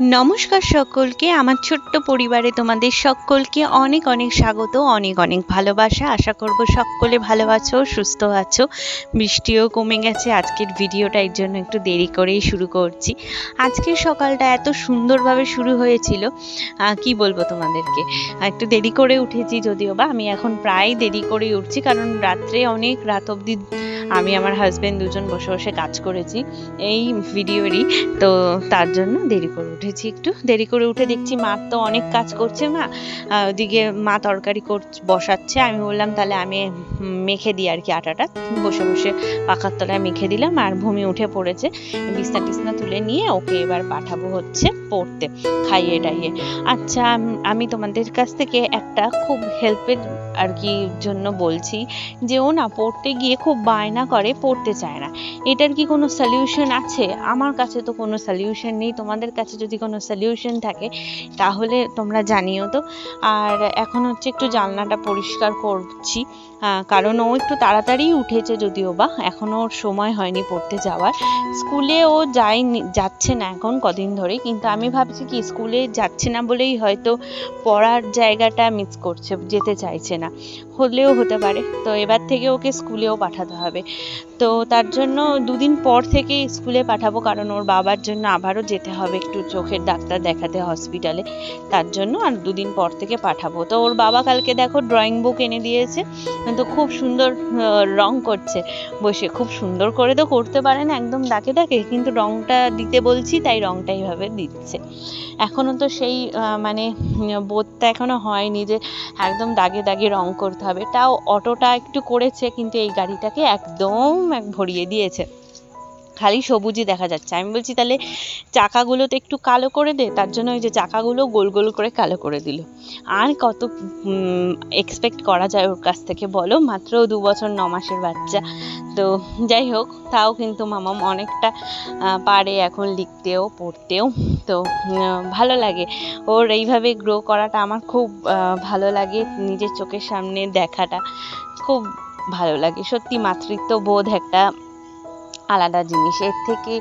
নমস্কার সকলকে, আমার ছোট্ট পরিবারে তোমাদের সকলকে অনেক অনেক স্বাগত, অনেক অনেক ভালোবাসা। আশা করব সকলে ভালো আছো, সুস্থ আছো। বৃষ্টিও কমে গেছে, আজকের ভিডিওটা এর জন্য একটু দেরি করেই শুরু করছি। আজকের সকালটা এত সুন্দরভাবে শুরু হয়েছিল কি বলব তোমাদেরকে? একটু দেরি করে উঠেছি যদিও বা, আমি এখন প্রায় দেরি করেই উঠছি, কারণ রাত্রে অনেক রাত অবধি আমি আমার হাজব্যান্ড দুজন বসে বসে কাজ করেছি, এই ভিডিওরই তো তার জন্য দেরি করে উঠেছি। একটু। দেরি করে উঠে দেখছি মা তো অনেক কাজ করছে মা। ওদিকে মা তরকারি কর, বসাচ্ছে। আমি বললাম, তাহলে আমি মেখে দিই আর কি আটাটা। বসে বসে পাখার তলায় মেখে দিলাম আর ভূমি উঠে পড়েছে। বিছনা টিছনা তুলে নিয়ে ওকে এবার পাঠাবো হচ্ছে পড়তে, খাইয়ে টাইয়ে। আচ্ছা আমি তোমাদের কাছ থেকে একটা খুব হেল্পের আর কি জন্য বলছি যে ও না পড়তে গিয়ে খুব বায়না করে, পড়তে চায় না। এটার কি কোনো সলিউশন আছে? আমার কাছে তো কোনো সলিউশন নেই। তোমাদের কাছে যদি কোনো সলিউশন থাকে, তাহলে তোমরা জানিও তো। আর এখন হচ্ছে একটু জানলাটা পরিষ্কার করছি। কারণ ও একটু তাড়াতাড়ি উঠেছে যদিও বা, এখনও ওর সময় হয়নি পড়তে যাওয়ার। স্কুলে ও যায়নি, যাচ্ছে না এখন কদিন ধরে, কিন্তু আমি ভাবছি কি, স্কুলে যাচ্ছে না বলেই হয়তো পড়ার জায়গাটা মিস করছে, যেতে চাইছে না। হলেও হতে পারে, তো এবার থেকে ওকে স্কুলেও পাঠাতে হবে। তো তার জন্য দুদিন পর থেকে স্কুলে পাঠাবো, কারণ ওর বাবার জন্য আবারও যেতে হবে একটু চোখের ডাক্তার দেখাতে হসপিটালে তার জন্য আর দুদিন পর থেকে পাঠাবো। তো ওর বাবা কালকে দেখো ড্রয়িং বুক এনে দিয়েছে তো খুব সুন্দর রং করছে। বসে খুব সুন্দর করে তো করতে পারে না, একদম ডাকে ডাকে, কিন্তু রংটা দিতে বলছি, তাই রংটা এইভাবে দিচ্ছে। এখনও তো সেই মানে বোধটা এখনও হয়নি যে একদম দাগে দাগে রং করতে হবে। তাও অটোটা একটু করেছে, কিন্তু এই গাড়িটাকে একদম এক ভরিয়ে দিয়েছে। খালি সবুজই দেখা যাচ্ছে। আমি বলছি, তাহলে চাকাগুলো তো একটু কালো করে দে। তার জন্য ওই যে চাকাগুলো গোল গোল করে কালো করে দিল। আর কত এক্সপেক্ট করা যায় ওর কাছ থেকে বলো? মাত্র দু বছর, ন মাসের বাচ্চা। তো যাই হোক, তাও কিন্তু মামাম অনেকটা পারে এখন লিখতেও, পড়তেও। তো ভালো লাগে। ওর এইভাবে গ্রো করাটা আমার খুব ভালো লাগে। নিজের চোখের সামনে দেখাটা খুব ভালো লাগে। সত্যি মাতৃত্ব বোধ একটা আলাদা জিনিস। এর থেকে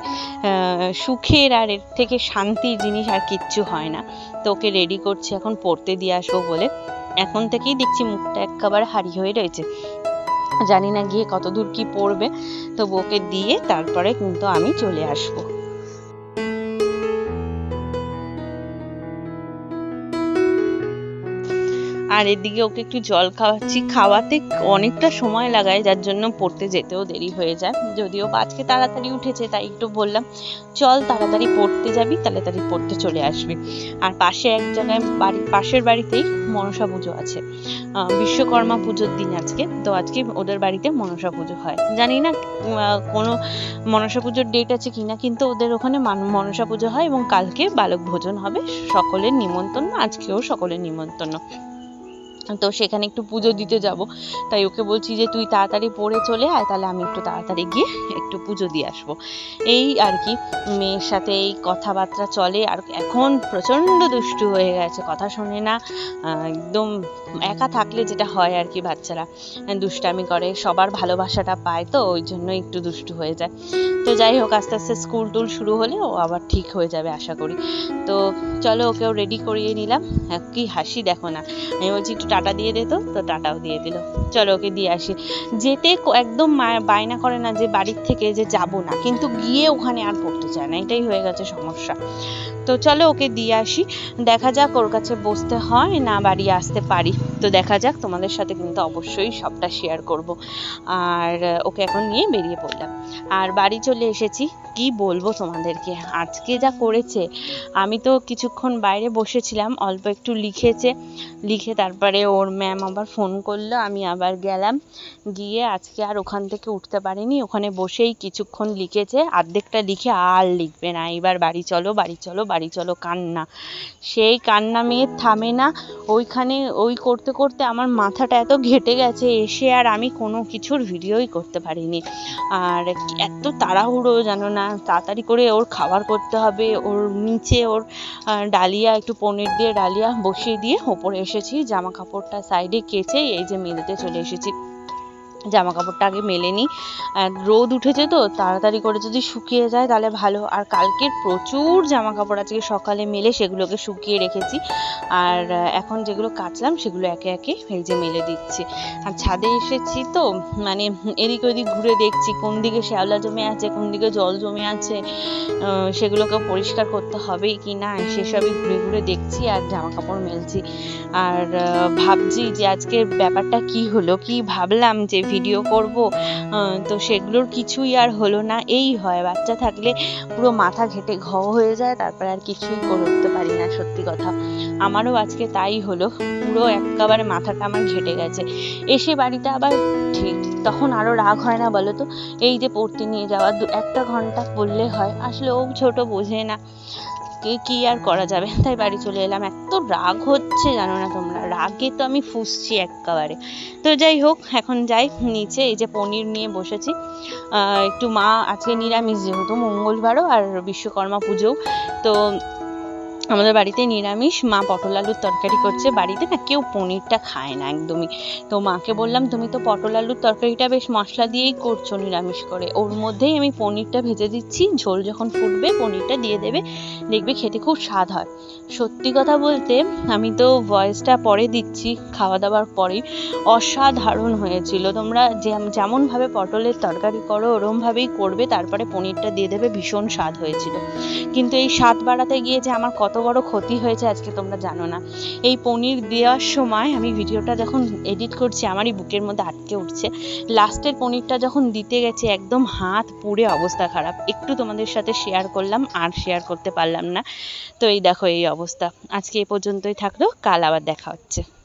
সুখের আর এর থেকে শান্তির জিনিস আর কিচ্ছু হয় না। তো ওকে রেডি করছি এখন, পড়তে দিয়ে আসব বলে। এখন থেকেই দেখছি মুখটা একেবারে হারি হয়ে রয়েছে। জানি না গিয়ে কতদূর কি পড়বে। তো ওকে দিয়ে তারপরে কিন্তু আমি চলে আসব। আর এদিকে ওকে একটু জল খাওয়াচ্ছি। খাওয়াতে অনেকটা সময় লাগায়, যার জন্য পড়তে যেতেও দেরি হয়ে যায়। যদিও আজকে তাড়াতাড়ি উঠেছে, তাই একটু বললাম, চল তাড়াতাড়ি পড়তে যাবি, তাড়াতাড়ি পড়তে চলে আসবি। আর পাশে এক জায়গায় বাড়ি, পাশের বাড়িতেই মনসা পুজো আছে। বিশ্বকর্মা পুজোর দিন আজকে, তো আজকে ওদের বাড়িতে মনসা পুজো হয়। জানি না কোনো মনসা পুজোর ডেট আছে কিনা, কিন্তু ওদের ওখানে মান- মনসা পুজো হয় এবং কালকে বালক ভোজন হবে। সকলের নিমন্ত্রণ, আজকেও সকলের নিমন্ত্রণ। তো সেখানে একটু পুজো দিতে যাব। তাই ওকে বলছি যে, তুই তাড়াতাড়ি পড়ে চলে আয়, তাহলে আমি একটু তাড়াতাড়ি গিয়ে একটু পুজো দিয়ে আসব। এই আর কি, মেয়ের সাথে এই কথাবার্তা চলে। আর এখন প্রচণ্ড দুষ্টু হয়ে গেছে, কথা শোনে না। একদম একা থাকলে যেটা হয় আর কি বাচ্চারা দুষ্টামি করে। সবার ভালোবাসাটা পায় তো, ওই জন্য একটু দুষ্টু হয়ে যায়। তো যাই হোক, আস্তে আস্তে স্কুল টুল শুরু হলে ও আবার ঠিক হয়ে যাবে আশা করি। তো চলো ওকেও রেডি করিয়ে নিলাম। কি হাসি দেখো না। আমি বলছি, একটু টাটা দিয়ে দিত তো টাটাও দিয়ে দিল। চলো ওকে দিয়ে আসি। যেতে একদম বায়না করে না যে বাড়ির থেকে যে যাব না, কিন্তু গিয়ে ওখানে আর পড়তে চায় না, এটাই হয়ে গেছে সমস্যা। তো চলো ওকে দিয়ে আসি। দেখা যাক ওর কাছে বসতে হয় না বাড়ি আসতে পারি। তো দেখা যাক তোমাদের সাথে কিন্তু অবশ্যই সবটা শেয়ার করব। আর ওকে এখন নিয়ে বেরিয়ে পড়লাম। আর বাড়ি চলে এসেছি। কি বলব তোমাদেরকে? আজকে যা করেছে, আমি তো কিছুক্ষণ বাইরে বসেছিলাম, অল্প একটু লিখেছে। লিখে তারপরে ওর ম্যাম আবার ফোন করল, আমি আবার গেলাম। গিয়ে আজকে আর ওখান থেকে উঠতে পারিনি। ওখানে বসেই কিছুক্ষণ লিখেছে। অর্ধেকটা লিখে আর লিখবে না। এবার বাড়ি চলো বাড়ি চলো, বাড়ি চলো কান্না। সেই কান্না মেয়ে থামে না। ওইখানে, ওই করতে করতে আমার মাথাটা এত ঘেটে গেছে এসে আর আমি কোনো কিছুর ভিডিওই করতে পারিনি। আর এত তাড়াহুড়ো, জানো না? তাড়াতাড়ি করে ওর খাবার করতে হবে। ওর নিচে ওর ডালিয়া, একটু পনির দিয়ে ডালিয়া বসিয়ে দিয়ে ওপরে এসেছি। জামা কাপড়টা সাইডে কেচে এই যে মেলতে চলে এসেছি। জামা কাপড়টা আগে মেলে নিই। রোদ উঠেছে তো, তাড়াতাড়ি করে যদি শুকিয়ে যায় তাহলে ভালো। আর কালকের প্রচুর জামা কাপড় আজকে সকালে মেলে, সেগুলোকে শুকিয়ে রেখেছি। আর এখন যেগুলো কাচলাম সেগুলো একে একে এই যে মেলে দিচ্ছি। আর ছাদে এসেছি তো মানে এদিক ওদিক ঘুরে দেখছি, কোন দিকে শ্যাওলা জমে আছে, কোন দিকে জল জমে আছে সেগুলোকে পরিষ্কার করতে হবেই কি না সেসবই ঘুরে ঘুরে দেখছি আর জামা কাপড় মেলছি। আর ভাবছি যে আজকের ব্যাপারটা কি হলো, কি ভাবলাম যে ভিডিও করব তো সেগুলোর কিছুই আর হলো না। এই হয়, বাচ্চা থাকলে পুরো মাথা ঘেটে ঘ হয়ে যায়, তারপরে আর কিছুই করে উঠতে পারি না, সত্যি কথা। আমারও আজকে তাই হলো, পুরো একেবারে মাথাটা আমার ঘেটে গেছে। এসে বাড়িতে আবার ঠিক তখন আরও রাগ হয় না বলো তো? এই যে পড়তে নিয়ে যাওয়া একটা ঘণ্টা পড়লে হয়, আসলে ও ছোট বোঝে না। কে কি আর করা যাবে? তাই বাড়ি চলে এলাম। এত রাগ হচ্ছে জানো না তোমরা। রাগে তো আমি ফুসছি একেবারে। তো যাই হোক, এখন যাই নিচে। এই যে পনির নিয়ে বসেছি। একটু মা আজকে নিরামিষ যেহেতু, মঙ্গলবারও আর বিশ্বকর্মা পুজো তো আমাদের বাড়িতে নিরামিষ, মা পটল আলুর তরকারি করছে। বাড়িতে না কেউ পনিরটা খায় না একদমই। তো মাকে বললাম, তুমি তো পটল আলুর তরকারিটা বেশ মশলা দিয়েই করছ নিরামিষ করে। ওর মধ্যেই আমি পনিরটা ভেজে দিচ্ছি। ঝোল যখন ফুটবে, পনিরটা দিয়ে দেবে। দেখবে খেতে খুব স্বাদ হয়। সত্যি কথা বলতে, আমি তো ভয়েসটা পরে দিচ্ছি খাওয়া দাওয়ার পরেই। অসাধারণ হয়েছিল। তোমরা যেমনভাবে পটলের তরকারি করো, ওরমভাবেই করবে। তারপরে পনিরটা দিয়ে দেবে। ভীষণ স্বাদ হয়েছিল। কিন্তু এই স্বাদ বাড়াতে গিয়ে যে আমার কত বড় ক্ষতি হয়েছে, আজকে তোমরা জানো না। এই পনির দেওয়ার সময় আমি ভিডিওটা যখন এডিট করছি, আমারই বুকের মধ্যে আটকে উঠছে। লাস্টের পনিরটা যখন দিতে গেছে, একদম হাত পুড়ে অবস্থা খারাপ। একটু তোমাদের সাথে শেয়ার করলাম, আর শেয়ার করতে পারলাম না। তো এই দেখো, এই অবস্থা। আজকে এ পর্যন্তই থাকল, কাল আবার দেখা হচ্ছে।